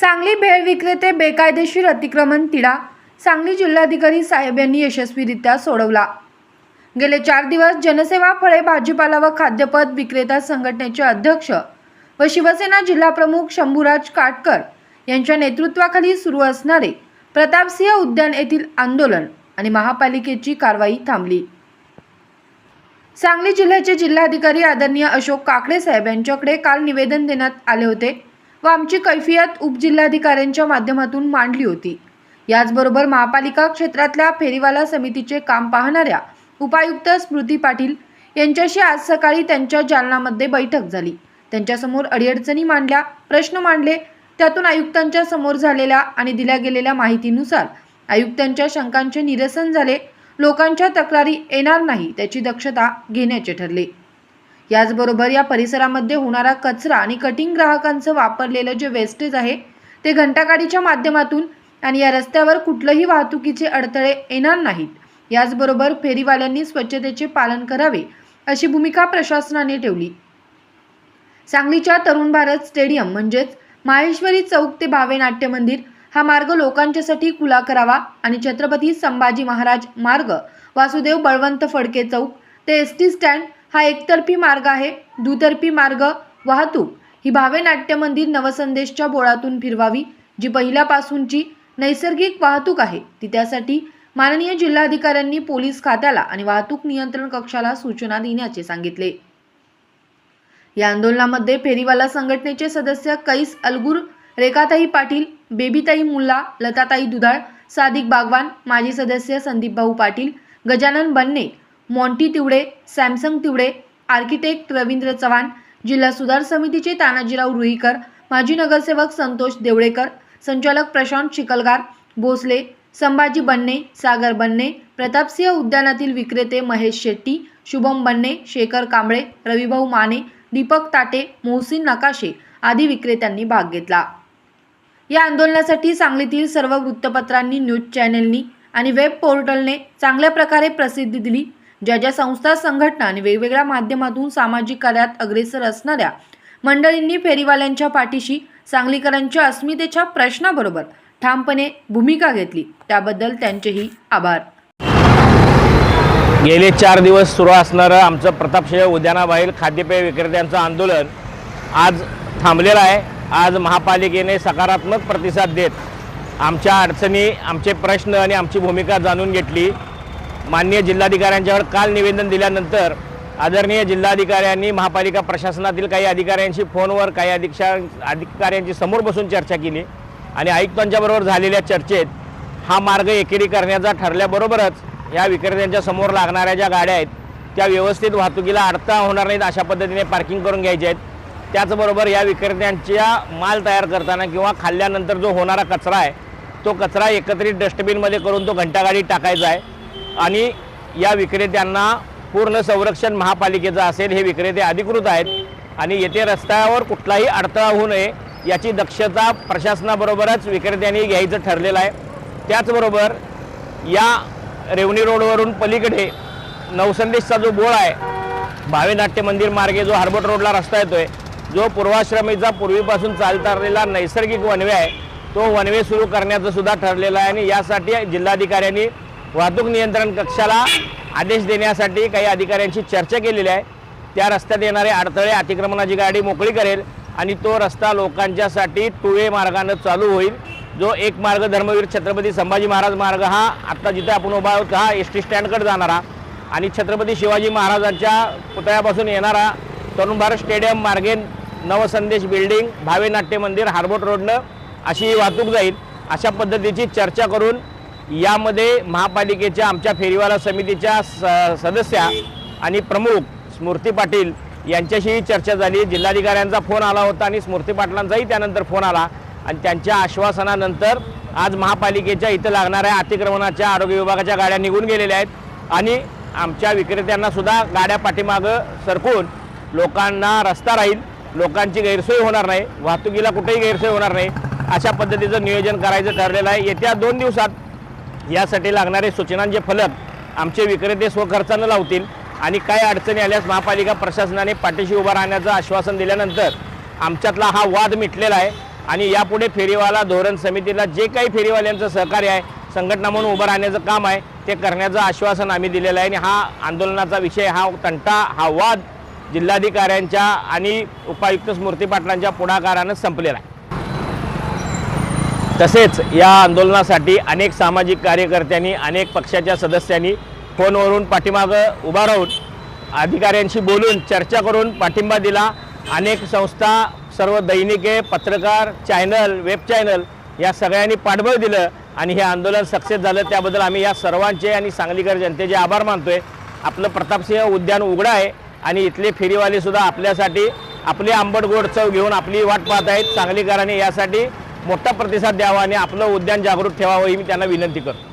सांगली भेळ विक्रेते बेकायदेशीर अतिक्रमण तिढा सांगली जिल्हाधिकारी साहेब यांनी यशस्वीरित्या सोडवला. गेले चार दिवस जनसेवा फळे भाजीपाला व खाद्यपद विक्रेता संघटनेचे अध्यक्ष व शिवसेना जिल्हाप्रमुख शंभूराज काटकर यांच्या नेतृत्वाखाली सुरू असणारे प्रतापसिंह उद्यान येथील आंदोलन आणि महापालिकेची कारवाई थांबली. सांगली जिल्ह्याचे जिल्हाधिकारी आदरणीय अशोक काकडे साहेब यांच्याकडे काल निवेदन देण्यात आले होते. व आमची कैफियत उपजिल्हाधिकाऱ्यांच्या माध्यमातून मांडली होती. याचबरोबर महापालिका क्षेत्रातल्या फेरीवाला समितीचे काम पाहणाऱ्या उपायुक्त स्मृती पाटील यांच्याशी आज सकाळी त्यांच्या जालनामध्ये बैठक झाली. त्यांच्यासमोर अडीअडचणी मांडल्या प्रश्न मांडले. त्यातून आयुक्तांच्या समोर झालेल्या आणि दिल्या गेलेल्या माहितीनुसार आयुक्तांच्या शंकांचे निरसन झाले. लोकांच्या तक्रारी येणार नाही त्याची दक्षता घेण्याचे ठरले. याचबरोबर या परिसरामध्ये होणारा कचरा आणि कटिंग ग्राहकांचं वापरलेलं जे वेस्टेज आहे ते घंटागाडीच्या माध्यमातून आणि या रस्त्यावर कुठलंही वाहतुकीचे अडथळे येणार नाहीत. याचबरोबर फेरीवाल्यांनी स्वच्छतेचे पालन करावे अशी भूमिका प्रशासनाने ठेवली. सांगलीच्या तरुण भारत स्टेडियम म्हणजेच माहेश्वरी चौक ते भावे नाट्य मंदिर हा मार्ग लोकांच्यासाठी खुला करावा आणि छत्रपती संभाजी महाराज मार्ग वासुदेव बळवंत फडके चौक ते एस टी स्टँड हा एकतर्फी मार्ग आहे. दुतर्फी मार्ग वाहतूक. ही भावे नाट्य मंदिर नवसंदेशच्या बोळातून फिरवावी जी पहिल्यापासूनची नैसर्गिक वाहतूक आहे. ती त्यासाठी माननीय जिल्हाधिकाऱ्यांनी पोलीस खात्याला आणि वाहतूक नियंत्रण कक्षाला सूचना देण्याचे सांगितले. या आंदोलनामध्ये फेरीवाला संघटनेचे सदस्य कैस अलगुर रेखाताई पाटील बेबीताई मुल्ला लताताई दुधाळ सादिक बागवान माजी सदस्य Sandeep Bhau Patil Gajanan Banne Monty Tiwade Samsung Tiwade architect Ravindra Chavan जिल्हा सुधार समितीचे तानाजीराव रुईकर माजी नगरसेवक संतोष देवळेकर संचालक प्रशांत चिकलगार भोसले संभाजी बन्ने सागर बन्ने प्रतापसिंह उद्यानातील विक्रेते महेश शेट्टी शुभम बन्ने शेखर कांबळे रविभाऊ माने दीपक ताटे मोहसिन नकाशे आदी विक्रेत्यांनी भाग घेतला. या आंदोलनासाठी सांगलीतील सर्व वृत्तपत्रांनी न्यूज चॅनेलनी आणि वेब पोर्टलने चांगल्या प्रकारे प्रसिद्धी दिली. ज्या ज्या संस्था संघटना आणि वेगवेगळ्या माध्यमातून सामाजिक कार्यात अग्रेसर असणाऱ्या मंडळींनी फेरीवाल्यांच्या पाठीशी सांगलीकरांच्या अस्मितेच्या प्रश्नाबरोबर ठामपणे भूमिका घेतली. त्याबद्दल त्यांचेही आभार. गेले चार दिवस सुरू असणारं आमचं प्रतापशय उद्यानाबाहेर खाद्यपेय विक्रेत्यांचं आंदोलन आज थांबलेलं आहे. आज महापालिकेने सकारात्मक प्रतिसाद देत आमच्या अडचणी आमचे प्रश्न आणि आमची भूमिका जाणून घेतली. माननीय जिल्हाधिकाऱ्यांच्यावर काल निवेदन दिल्यानंतर आदरणीय जिल्हाधिकाऱ्यांनी महापालिका प्रशासनातील काही अधिकाऱ्यांशी फोनवर काही अधीक्षा अधिकाऱ्यांची समोर बसून चर्चा केली आणि आयुक्तांच्याबरोबर झालेल्या चर्चेत हा मार्ग एकेरी करण्याचा ठरल्याबरोबरच या विक्रेत्यांच्या समोर लागणाऱ्या ज्या गाड्या आहेत त्या व्यवस्थित वाहतुकीला अडथळा होणार नाहीत अशा पद्धतीने पार्किंग करून घ्यायचे आहेत. त्याचबरोबर या विक्रेत्यांच्या माल तयार करताना किंवा खाल्ल्यानंतर जो होणारा कचरा आहे तो कचरा एकत्रित डस्टबिनमध्ये करून तो घंटागाडीत टाकायचा आहे. आणि या विक्रेत्यांना पूर्ण संरक्षण महापालिकेचं असेल हे विक्रेते अधिकृत आहेत. आणि येथे रस्त्यावर कुठलाही अडथळा होऊ नये याची दक्षता प्रशासनाबरोबरच विक्रेत्यांनी घ्यायचं ठरलेलं आहे. त्याचबरोबर या रेवणी रोडवरून पलीकडे नवसंदेशचा जो बोळ आहे भावे नाट्य मंदिर मार्गे जो हार्बट रोडला रस्ता येतोय जो पूर्वाश्रमीचा पूर्वीपासून चालता आलेला नैसर्गिक वनवे आहे तो वनवे सुरू करण्याचं सुद्धा ठरलेलं आहे. आणि यासाठी जिल्हाधिकाऱ्यांनी वाहतूक नियंत्रण कक्षाला आदेश देण्यासाठी काही अधिकाऱ्यांशी चर्चा केलेली आहे. त्या रस्त्यात येणारे अडथळे अतिक्रमणाची गाडी मोकळी करेल आणि तो रस्ता लोकांच्यासाठी टुवे मार्गानं चालू होईल. जो एक मार्ग धर्मवीर छत्रपती संभाजी महाराज मार्ग हा आत्ता जिथे आपण उभा आहोत हा एस टी स्टँडकडे जाणारा. आणि छत्रपती शिवाजी महाराजांच्या पुतळ्यापासून येणारा तरुण भारत स्टेडियम मार्गे नवसंदेश बिल्डिंग भावे नाट्य मंदिर हार्बोट रोडनं अशी वाहतूक जाईल. अशा पद्धतीची चर्चा करून यामध्ये महापालिकेच्या आमच्या फेरीवाला समितीच्या स सदस्या आणि प्रमुख स्मृती पाटील यांच्याशीही चर्चा झाली. जिल्हाधिकाऱ्यांचा फोन आला होता आणि स्मृती पाटलांचाही त्यानंतर फोन आला. आणि त्यांच्या आश्वासनानंतर आज महापालिकेच्या इथं लागणाऱ्या अतिक्रमणाच्या आरोग्य विभागाच्या गाड्या निघून गेलेल्या आहेत. आणि आमच्या विक्रेत्यांनासुद्धा गाड्या पाठीमागं सरकून लोकांना रस्ता राहील. लोकांची गैरसोय होणार नाही. वाहतुकीला कुठेही गैरसोय होणार नाही. अशा पद्धतीचं नियोजन करायचं ठरलेलं आहे. येत्या दोन दिवसात यासाठी लागणारे सूचनांचे फलक आमचे विक्रेते स्वखर्चानं लावतील आणि काय अडचणी आल्यास महापालिका प्रशासनाने पाठीशी उभा राहण्याचं आश्वासन दिल्यानंतर आमच्यातला हा वाद मिटलेला आहे. आणि यापुढे फेरीवाला धोरण समितीला जे काही फेरीवाल्यांचं सहकार्य आहे संघटना म्हणून उभं राहण्याचं काम आहे ते करण्याचं आश्वासन आम्ही दिलेलं आहे. आणि हा आंदोलनाचा विषय हा तंटा हा वाद जिल्हाधिकाऱ्यांच्या आणि उपायुक्त स्मृती पाटलांच्या पुढाकारानं संपलेला आहे. तसेच या आंदोलनासाठी अनेक सामाजिक कार्यकर्त्यांनी अनेक पक्षाच्या सदस्यांनी फोनवरून पाठीमागं उभा राहून अधिकाऱ्यांशी बोलून चर्चा करून पाठिंबा दिला. अनेक संस्था सर्व दैनिके पत्रकार चॅनल वेब चॅनल या सगळ्यांनी पाठबळ दिलं आणि हे आंदोलन सक्सेस झालं. त्याबद्दल आम्ही या सर्वांचे आणि सांगलीकर जनतेचे आभार मानतोय. आपलं प्रतापसिंह उद्यान उघडं आहे आणि इथले फेरीवालेसुद्धा आपल्यासाठी आपली आंबट गोड चव घेऊन आपली वाट पाहत आहेत. सांगलीकरांनी यासाठी मोठा प्रतिसाद द्यावा आणि आपलं उद्यान जागृत ठेवावं ही मी त्यांना विनंती करतो.